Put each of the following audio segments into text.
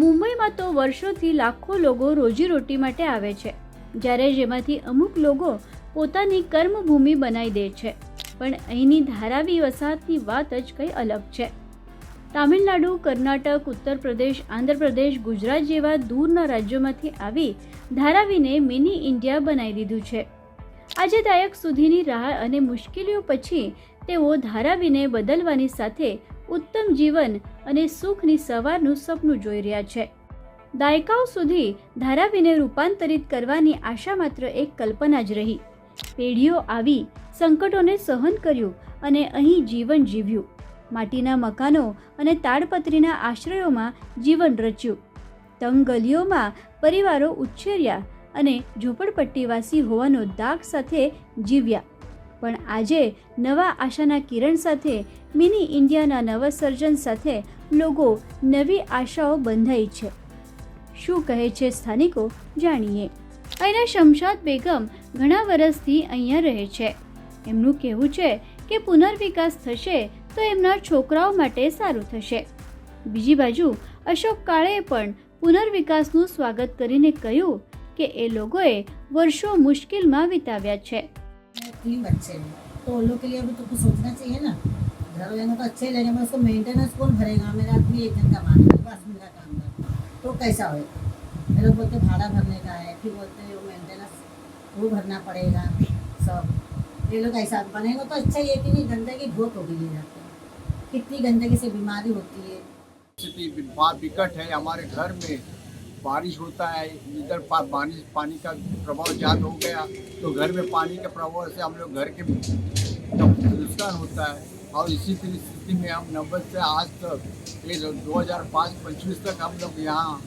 મુંબઈમાં તો વર્ષોથી લાખો લોકો રોજીરોટી માટે આવે છે, જ્યારે જેમાંથી અમુક લોકો પોતાની કર્મભૂમિ બનાવી દે છે. પણ અહીંની ધારાવી વસાહતની વાત જ કંઈ અલગ છે. તામિલનાડુ, કર્ણાટક ઉત્તર પ્રદેશ આંધ્રપ્રદેશ, ગુજરાત જેવા દૂરના રાજ્યોમાંથી આવી ધારાવીને મિની ઇન્ડિયા બનાવી દીધું છે. આજે દાયક સુધીની રાહ અને મુશ્કેલીઓ પછી તેઓ ધારાવીને બદલવાની સાથે ઉત્તમ જીવન અને સુખની સવારનું સપનું જોઈ રહ્યા છે. દાયકાઓ સુધી ધારાવીને રૂપાંતરિત કરવાની આશા માત્ર એક કલ્પના જ રહી. પેઢીઓ આવી સંકટોને સહન કર્યું અને અહીં જીવન જીવ્યું. માટીના મકાનો અને તાડપત્રીના આશ્રયોમાં જીવન રચ્યું. તંગ ગલીઓમાં પરિવારો ઉછેર્યા અને ઝૂંપડપટ્ટીવાસી હોવાનો દાગ સાથે જીવ્યા. પણ આજે નવા આશાના કિરણ સાથે મિની ઇન્ડિયાના નવા સર્જન સાથે લોકો નવી આશાઓ બંધાઈ છે. શું કહે છે સ્થાનિકો? જાણીએ. અહીંના શમશાદ બેગમ ઘણા વર્ષથી અહીંયા રહે છે. એમનું કહેવું છે કે પુનર્વિકાસ થશે તો એમના છોકરાઓ માટે સારું થશે. બીજી બાજુ અશોક કાળેએ પણ પુનર્વિકાસનું સ્વાગત કરીને કહ્યું કે એ લોકોએ વર્ષો મુશ્કેલમાં વિતાવ્યા છે. तीन बच्चे हैं। तो उन लोग के लिए अभी तो कुछ सोचना चाहिए ना। घर वाले तो अच्छे लगे, मैं उसको मेंटेनेंस कौन भरेगा? मेरा आदमी एक जन कमाने मेरे पास मेरा काम करता तो कैसा होगा? मेरे लोग बोलते भाड़ा भरने का है। फिर बोलते हैं वो मेंटेनेंस वो भरना पड़ेगा, सब। ये लोग ऐसा बनेगा तो अच्छा है कि नहीं, गंदगी बहुत हो गई है कितनी गंदगी से बीमारी होती है। स्थिति विकट है हमारे घर में। बारिश होता है इधर पा, बारिश पानी का प्रभाव ज़्यादा हो गया तो घर में पानी के प्रभाव से हम लोग घर के नुकसान होता है। और इसी स्थिति में हम नब्बे से आज तक ये दो हज़ार पाँच पच्चीस तक हम लोग यहाँ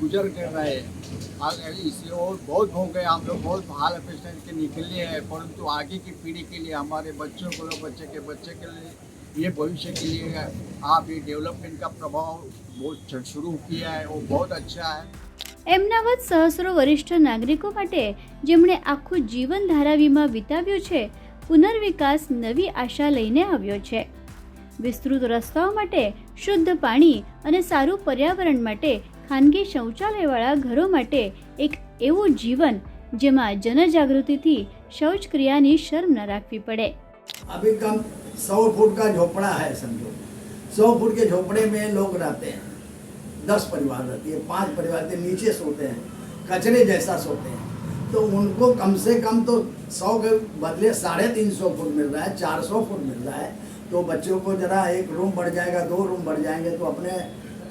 गुजर कर रहे हैं। इसे और बहुत हो गए हम लोग बहुत हाल पेशेंट के निकले हैं परंतु आगे की पीढ़ी के लिए हमारे बच्चों को बच्चे के बच्चे के लिए ये भविष्य के लिए आप ये डेवलपमेंट का प्रभाव बहुत शुरू किया है वो बहुत अच्छा है એમના વત સહસ્રો વરિષ્ઠ નાગરિકો માટે જેમણે આખું જીવન ધારાવીમાં વિતાવ્યું છે પુનર્વિકાસ નવી આશા લઈને આવ્યો છે વિસ્તૃત રસ્તાઓ માટે શુદ્ધ પાણી અને સારું પર્યાવરણ માટે ખાનગી શૌચાલયવાળા ઘરો માટે એક એવું જીવન જેમાં જનજાગૃતિથી શૌચક્રિયાની શરમ ન રાખવી પડે अभी कम सौ फुट का झोपड़ा है समझो। सौ फुट के झोपड़े में लोग रहते हैं। दस परिवार रहती है पाँच परिवार हैं, नीचे सोते हैं कचरे जैसा सोते हैं। तो उनको कम से कम तो सौ के बदले साढ़े तीन सौ फुट मिल रहा है चार सौ फुट मिल रहा है। तो बच्चों को जरा एक रूम बढ़ जाएगा दो रूम बढ़ जाएँगे तो अपने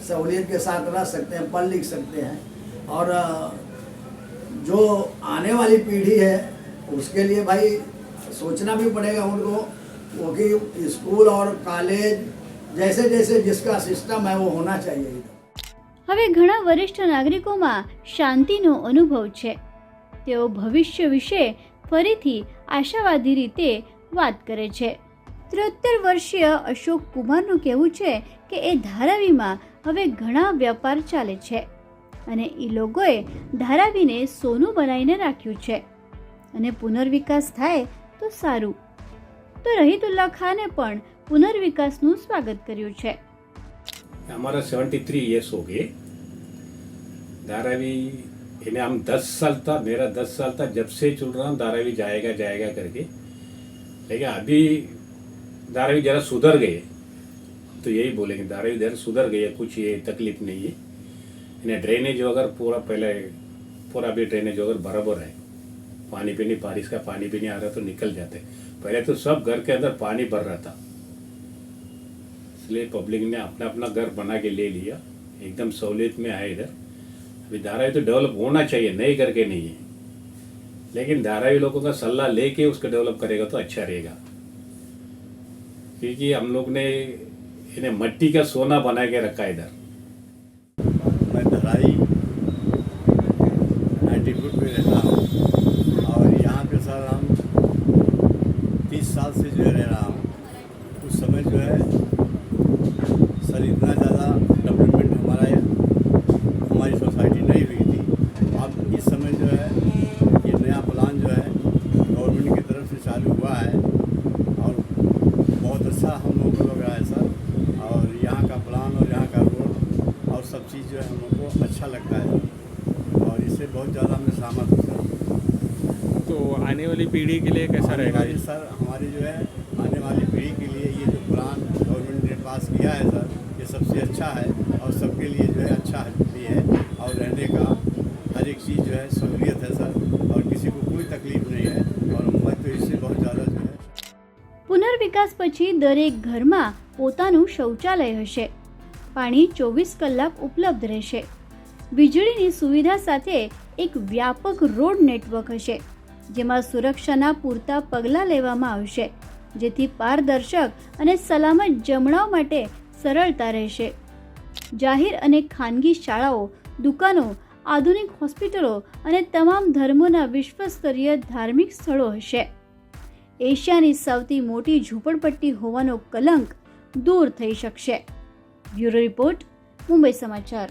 सहूलियत के साथ रह सकते हैं पढ़ लिख सकते हैं। और जो आने वाली पीढ़ी है उसके लिए भाई सोचना भी पड़ेगा उनको वो कि स्कूल और कॉलेज जैसे जैसे जिसका सिस्टम है वो होना चाहिए इधर હવે ઘણા વરિષ્ઠ નાગરિકોમાં શાંતિનો અનુભવ છે તેઓ ભવિષ્ય વિશે ફરીથી આશાવાદી રીતે વાત કરે છે ત્રેતેર વર્ષીય અશોક કુમારનું કહેવું છે કે એ ધારાવીમાં હવે ઘણા વેપાર ચાલે છે અને એ લોકોએ ધારાવીને સોનું બનાવીને રાખ્યું છે અને પુનર્વિકાસ થાય તો સારું તો રહીતુલ્લા ખાને પણ પુનર્વિકાસનું સ્વાગત કર્યું છે हमारा सेवेंटी थ्री ईयर्स हो गए धारावी इन्हें हम दस साल था मेरा दस साल था जब से चल रहा हूँ धारावी जाएगा जाएगा करके लेकिन अभी धारावी जरा सुधर गए तो यही बोलेंगे धारावी जरा सुधर गई है कुछ ये तकलीफ नहीं है इन्हें ड्रेनेज वगैरह पूरा पहले पूरा भी ड्रेनेज वगैरह बराबर है पानी भी नहीं बारिश का पानी भी नहीं आ रहा तो निकल जाते पहले तो सब घर के अंदर पानी भर रहा था। इसलिए पब्लिक ने अपना अपना घर बना के ले लिया। एकदम सहूलियत में आए इधर। अभी धारावी तो डेवलप होना चाहिए, नए करके नहीं है। लेकिन धारावी लोगों का सलाह लेके उसको डेवलप करेगा तो अच्छा रहेगा। क्योंकि हम लोग ने इन्हें मट्टी का सोना बना के रखा इधर। मैं धराई नाइन्टी फुट में रहता हूँ और यहाँ पे सर हम तीस साल से जो है रह रहा हूँ उस समय जो है, सर इतना ज़्यादा डेवलपमेंट हमारा हमारी सोसाइटी नहीं हुई थी। अब इस समय जो है, ये नया प्लान जो है गवर्नमेंट की तरफ़ से चालू हुआ है और बहुत अच्छा हम लोगों को लग रहा है, सर। और यहाँ का प्लान और यहाँ का रोड और सब चीज़ जो है हम लोग को अच्छा लगता है। और इससे बहुत ज़्यादा मैं सहमत हूँ, सर। तो आने वाली पीढ़ी के लिए कैसा आने रहेगा वाली सर हमारी जो है आने वाली पीढ़ी के लिए ये जो प्लान गवर्नमेंट ने पास किया है सर ये सबसे अच्छा है और सबके लिए जो है अच्छा भी है और रहने का हर एक चीज़ जो है सहूलियत है सर और किसी को कोई तकलीफ नहीं है और मैं तो इससे बहुत ज़्यादा जो है પુનર્વિકાસ પછી દરેક ઘરમાં પોતાનું શૌચાલય હશે પાણી ચોવીસ કલાક ઉપલબ્ધ રહેશે વીજળીની સુવિધા સાથે એક વ્યાપક રોડ નેટવર્ક હશે જેમાં સુરક્ષાના પૂરતા પગલાં લેવામાં આવશે, જેથી પારદર્શક અને સલામત જમણાઓ માટે સરળતા રહેશે. જાહેર અને ખાનગી શાળાઓ, દુકાનો, આધુનિક હોસ્પિટલો અને તમામ ધર્મોના વિશ્વસ્તરીય ધાર્મિક સ્થળો હશે. એશિયાની સૌથી મોટી ઝૂંપડપટ્ટી હોવાનો કલંક દૂર થઈ શકશે. બ્યુરો રિપોર્ટ, મુંબઈ સમાચાર.